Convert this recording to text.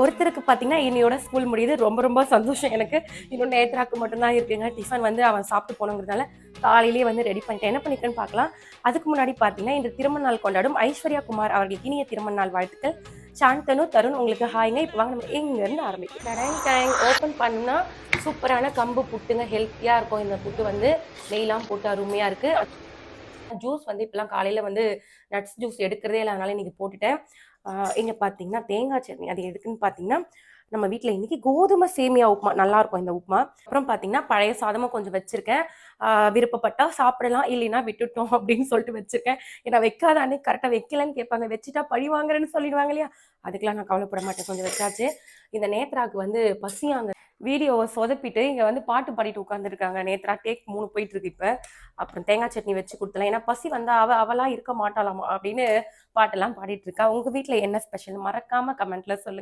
ஒருத்தருக்கு பார்த்தீங்கன்னா இன்னையோட ஸ்கூல் முடியுது. ரொம்ப ரொம்ப சந்தோஷம் எனக்கு. இன்னும் நேத்ராக்கு மட்டும்தான் இருக்குங்க. டிஃபன் வந்து அவன் சாப்பிட்டு போனங்கிறதுனால காலையிலேயே வந்து ரெடி பண்ணிட்டேன். என்ன பண்ணிருக்கேன்னு பார்க்கலாம். அதுக்கு முன்னாடி பார்த்தீங்கன்னா இந்த திருமண நாள் கொண்டாடும் ஐஸ்வர்யா குமார் அவர்களுக்கு இனிய திருமண நாள் வாழ்த்துக்கள். சாந்தனு தருண் உங்களுக்கு ஹாய்ங்க இப்போ வாங்க நம்ம எங்கேருந்து ஆரம்பிக்கும் டேங் டேங். ஓப்பன் பண்ணால் சூப்பரான கம்பு புட்டுங்க. ஹெல்த்தியாக இருக்கும். இந்த புட்டு வந்து நெய்லாம் போட்டு அருமையாக இருக்குது ஜூஸ் வந்து இப்போலாம் காலையில் வந்து நட்ஸ் ஜூஸ் எடுக்கிறதே இல்லை அதனால இன்னைக்கு போட்டுட்டேன். இங்கே இங்க பார்த்தீங்கன்னா தேங்காய் சட்னி அது எதுக்குன்னு பார்த்தீங்கன்னா நம்ம வீட்டில் இன்னைக்கு கோதுமை சேமியா உப்புமா நல்லா இருக்கும் இந்த உப்புமா. அப்புறம் பார்த்தீங்கன்னா பழைய சாதமும் கொஞ்சம் வச்சிருக்கேன். விருப்பப்பட்டால் விருப்பப்பட்டா சாப்பிடலாம் இல்லைன்னா விட்டுட்டோம் அப்படின்னு சொல்லிட்டு வச்சிருக்கேன். ஏன்னா வைக்காத அன்னைக்கு கரெக்டாக வைக்கலன்னு கேட்பாங்க. வச்சுட்டா பழி வாங்குறேன்னு சொல்லிடுவாங்க இல்லையா? அதுக்கெல்லாம் நான் கவலைப்பட மாட்டேன். கொஞ்சம் வச்சாச்சு. இந்த நேத்ராக்கு வந்து பசியாங்க வீடியோவை சொதப்பிட்டு இங்கே வந்து பாட்டு பாடிட்டு உட்காந்துருக்காங்க நேத்ரா டேக் மூணு போயிட்டு இருக்கு இப்போ. அப்புறம் தேங்காய் சட்னி வச்சு கொடுத்தலாம். ஏன்னா பசி வந்தா அவ அவளாம் இருக்க மாட்டாளாமா அப்படின்னு பாட்டெல்லாம் பாடிட்டு இருக்கா உங்க வீட்டில் என்ன ஸ்பெஷல் மறக்காம கமெண்ட்ல சொல்லுங்க.